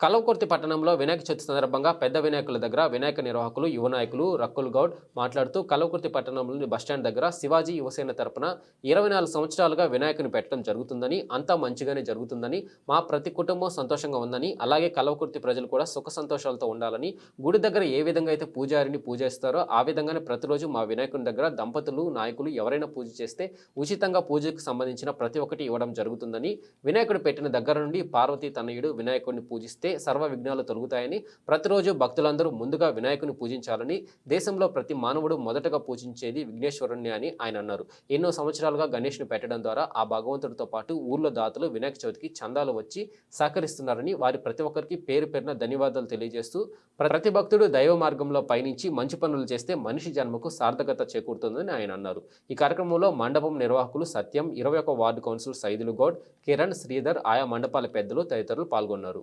కలవకుర్తి పట్టణంలో వినాయక చవితి సందర్భంగా పెద్ద వినాయకుల దగ్గర వినాయక నిర్వాహకులు యువ నాయకులు రక్కుల్ గౌడ్ మాట్లాడుతూ కలవకుర్తి పట్టణంలోని బస్టాండ్ దగ్గర శివాజీ యువసేన తరపున ఇరవై నాలుగు సంవత్సరాలుగా వినాయకుని పెట్టడం జరుగుతుందని అంతా మంచిగానే జరుగుతుందని మా ప్రతి కుటుంబం సంతోషంగా ఉందని అలాగే కలవకుర్తి ప్రజలు కూడా సుఖ సంతోషాలతో ఉండాలని గుడి దగ్గర ఏ విధంగా అయితే పూజారిని పూజిస్తారో ఆ విధంగానే ప్రతిరోజు మా వినాయకుని దగ్గర దంపతులు నాయకులు ఎవరైనా పూజ చేస్తే ఉచితంగా పూజకు సంబంధించిన ప్రతి ఒక్కటి ఇవ్వడం జరుగుతుందని వినాయకుడు పెట్టిన దగ్గర నుండి పార్వతీ తనయుడు వినాయకుడిని పూజిస్తే సర్వ విఘ్నాలు తొలగుతాయని ప్రతిరోజు భక్తులందరూ ముందుగా వినాయకుని పూజించాలని దేశంలో ప్రతి మానవుడు మొదటగా పూజించేది విఘ్నేశ్వరుణ్ణి అని ఆయన అన్నారు. ఎన్నో సంవత్సరాలుగా గణేష్ను పెట్టడం ద్వారా ఆ భగవంతుడితో పాటు ఊర్లో దాతలు వినాయక చవితికి చందాలు వచ్చి సహకరిస్తున్నారని వారి ప్రతి ఒక్కరికి పేరు పేరున ధన్యవాదాలు తెలియజేస్తూ ప్రతి భక్తుడు దైవ మార్గంలో పయనించి మంచి పనులు చేస్తే మనిషి జన్మకు సార్థకత చేకూరుతుందని ఆయన అన్నారు. ఈ కార్యక్రమంలో మండపం నిర్వాహకులు సత్యం ఇరవై ఒక వార్డు కౌన్సిలర్ సైదులు గౌడ్ కిరణ్ శ్రీధర్ ఆయా మండపాల పెద్దలు తదితరులు పాల్గొన్నారు.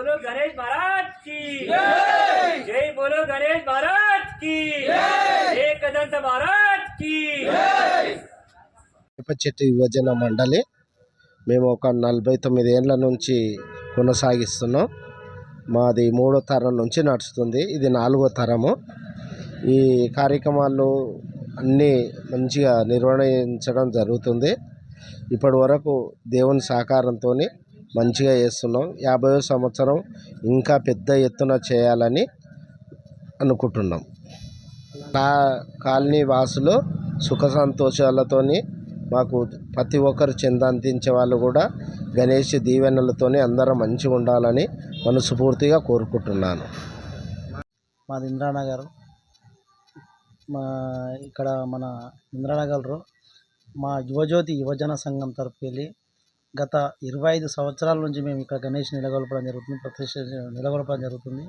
बोलो गणेश महाराज की जय बोलो गणेश महाराज की एक दंत महाराज की వేప చెట్టు యువజన మండలి మేము ఒక నలభై తొమ్మిది ఏళ్ళ నుంచి కొనసాగిస్తున్నాం మాది మూడో తరం నుంచి నడుస్తుంది ఇది నాలుగో తరము ఈ కార్యక్రమాలు అన్నీ మంచిగా నిర్వహించడం జరుగుతుంది ఇప్పటి వరకు దేవుని సహకారంతో మంచిగా చేస్తున్నాం. యాభై సంవత్సరం ఇంకా పెద్ద ఎత్తున చేయాలని అనుకుంటున్నాం. కా కాలనీ వాసులు సుఖ సంతోషాలతోని మాకు ప్రతి ఒక్కరు చెందందించే వాళ్ళు కూడా గణేష్ దీవెనలతోని అందరం మంచిగా ఉండాలని మనస్ఫూర్తిగా కోరుకుంటున్నాను. మాది ఇంద్రానగర్. మా ఇక్కడ మన ఇంద్రానగర్లో మా యువజ్యోతి యువజన సంఘం తరఫు వెళ్ళి గత ఇరవై ఐదు సంవత్సరాల నుంచి మేము ఇక్కడ గణేష్ నిలగొల్పడం జరుగుతుంది ప్రతిష్ట నిలగొల్పడం జరుగుతుంది.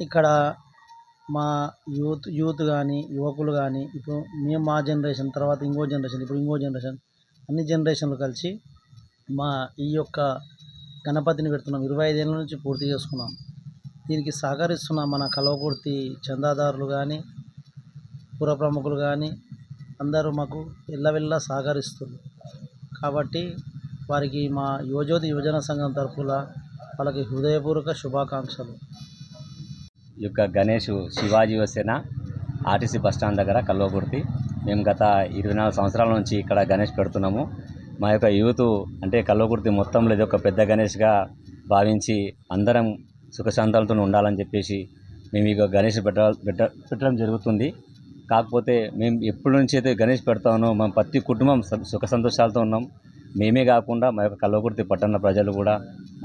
ఇక్కడ మా యూత్ యూత్ కానీ యువకులు కానీ ఇప్పుడు మేము మా జనరేషన్ తర్వాత ఇంకో జనరేషన్ ఇప్పుడు ఇంకో జనరేషన్ అన్ని జనరేషన్లు కలిసి మా ఈ యొక్క గణపతిని పెడుతున్నాం. ఇరవై ఐదేళ్ళ నుంచి పూర్తి చేసుకున్నాం. దీనికి సహకరిస్తున్న మన కలవకుర్తి చందాదారులు కానీ పుర ప్రముఖులు కానీ అందరూ మాకు ఎల్లవెల్లా సహకరిస్తున్నారు. కాబట్టి వారికి మా యువజ్యోతి యువజన సంఘం తరఫున వాళ్ళకి హృదయపూర్వక శుభాకాంక్షలు. ఈ యొక్క గణేష్ శివాజీ వసేన ఆర్టీసీ బస్టాండ్ దగ్గర కల్వకుర్తి. మేము గత ఇరవై నాలుగు సంవత్సరాల నుంచి ఇక్కడ గణేష్ పెడుతున్నాము. మా యొక్క యూత్ అంటే కల్వకుర్తి మొత్తంలో ఇది ఒక పెద్ద గణేష్గా భావించి అందరం సుఖశాంతాలతో ఉండాలని చెప్పేసి మేము ఇక గణేష్ పెట్ట పెట్ట పెట్టడం జరుగుతుంది. కాకపోతే మేము ఎప్పటి నుంచి అయితే గణేష్ పెడతామో మేము ప్రతి కుటుంబం సుఖ సంతోషాలతో ఉన్నాం. మేమే కాకుండా మా యొక్క కల్వకుర్తి పట్టణ ప్రజలు కూడా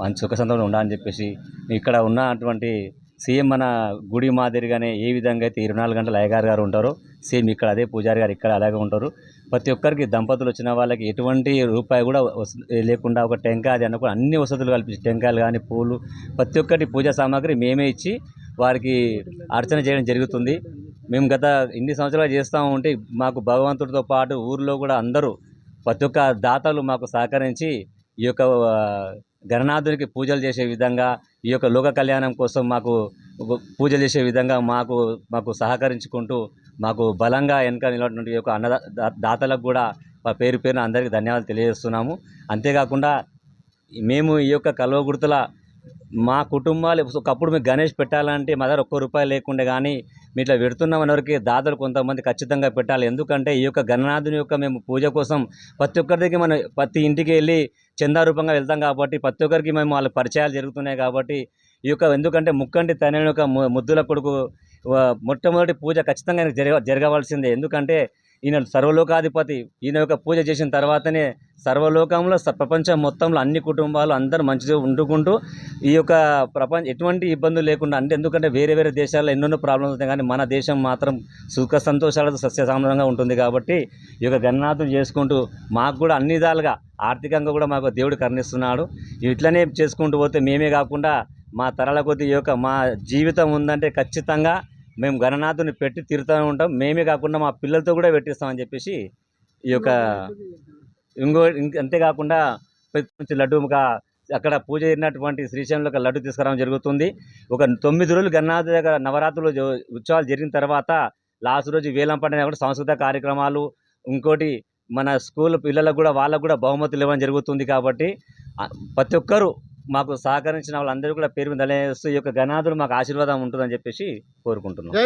మంచి సుఖ సంతోషం ఉండాలని చెప్పేసి ఇక్కడ ఉన్నటువంటి సేమ్ మన గుడి మాదిరిగానే ఏ విధంగా అయితే ఇరవై నాలుగు గంటలు అయ్యగారు గారు ఉంటారో సేమ్ ఇక్కడ అదే పూజారి గారు ఇక్కడ అలాగే ఉంటారు. ప్రతి ఒక్కరికి దంపతులు వచ్చిన వాళ్ళకి ఎటువంటి రూపాయి కూడా లేకుండా ఒక టెంకాయ అది అనుకో అన్ని వసతులు కల్పించి టెంకాయలు కానీ పూలు ప్రతి ఒక్కటి పూజా సామాగ్రి మేమే ఇచ్చి వారికి అర్చన చేయడం జరుగుతుంది. మేము గత ఇన్ని సంవత్సరాలు చేస్తూ ఉంటే మాకు భగవంతుడితో పాటు ఊర్లో కూడా అందరూ ప్రతి ఒక్క దాతలు మాకు సహకరించి ఈ యొక్క ఆ, గణనాథునికి పూజలు చేసే విధంగా ఈ యొక్క లోక కళ్యాణం కోసం మాకు పూజలు చేసే విధంగా మాకు మాకు సహకరించుకుంటూ మాకు బలంగా వెనక నిలబడినటువంటి ఈ యొక్క అన్నదా దాతలకు కూడా మా పేరు పేరున అందరికీ ధన్యవాదాలు తెలియజేస్తున్నాము. అంతేకాకుండా మేము ఈ యొక్క కలువ గుర్తుల మా కుటుంబాలు ఒకప్పుడు మేము గణేష్ పెట్టాలంటే మా దగ్గర ఒక్క రూపాయి లేకుండా కానీ మీ ఇట్లా పెడుతున్నామని వరకు దాతలు కొంతమంది ఖచ్చితంగా పెట్టాలి. ఎందుకంటే ఈ యొక్క గణనాథుని యొక్క మేము పూజ కోసం ప్రతి ఒక్కరికి మనం ప్రతి ఇంటికి వెళ్ళి చందారూపంగా వెళ్తాం కాబట్టి ప్రతి ఒక్కరికి మేము వాళ్ళ పరిచయాలు జరుగుతున్నాయి కాబట్టి ఈ యొక్క ఎందుకంటే ముక్కంటి తనని యొక్క ముద్దుల కొడుకు మొట్టమొదటి పూజ ఖచ్చితంగా జరగ జరగవలసిందే. ఎందుకంటే ఈయన సర్వలోకాధిపతి. ఈయన యొక్క పూజ చేసిన తర్వాతనే సర్వలోకంలో స- ప్రపంచం మొత్తంలో అన్ని కుటుంబాలు అందరూ మంచిగా వండుకుంటూ ఈ యొక్క ప్రపంచ ఎటువంటి ఇబ్బందులు లేకుండా అంటే ఎందుకంటే వేరే వేరే దేశాల్లో ఎన్నెన్నో ప్రాబ్లమ్స్ ఉంటాయి కానీ మన దేశం మాత్రం సుఖ సంతోషాలతో సస్యసామరంగా ఉంటుంది కాబట్టి ఈ యొక్క గణనాథం చేసుకుంటూ మాకు కూడా అన్ని విధాలుగా ఆర్థికంగా కూడా మాకు దేవుడు కరుణిస్తున్నాడు. ఇట్లనే చేసుకుంటూ పోతే మేమే కాకుండా మా తరాల కొద్ది ఈ యొక్క మా జీవితం ఉందంటే ఖచ్చితంగా మేము గణనాథుని పెట్టి తిరుగుతూనే ఉంటాం. మేమే కాకుండా మా పిల్లలతో కూడా పెట్టిస్తామని చెప్పేసి ఈ యొక్క ఇంకో అంతేకాకుండా ప్రతి నుంచి లడ్డు ఒక అక్కడ పూజ చేరినటువంటి శ్రీశైలంలో ఒక లడ్డు తీసుకురావడం జరుగుతుంది. ఒక తొమ్మిది రోజులు గణనాథ దగ్గర నవరాత్రులు ఉత్సవాలు జరిగిన తర్వాత లాస్ట్ రోజు వేలం పండుగ కూడా సాంస్కృతిక కార్యక్రమాలు ఇంకోటి మన స్కూల్ పిల్లలకు కూడా వాళ్ళకు కూడా బహుమతులు ఇవ్వడం జరుగుతుంది కాబట్టి ప్రతి ఒక్కరూ మాకు సహకరించిన వాళ్ళందరూ కూడా పేరు మీద తెలియజేస్తూ ఈ యొక్క ఘనాధులు మాకు ఆశీర్వాదం ఉంటుందని చెప్పేసి కోరుకుంటున్నాం.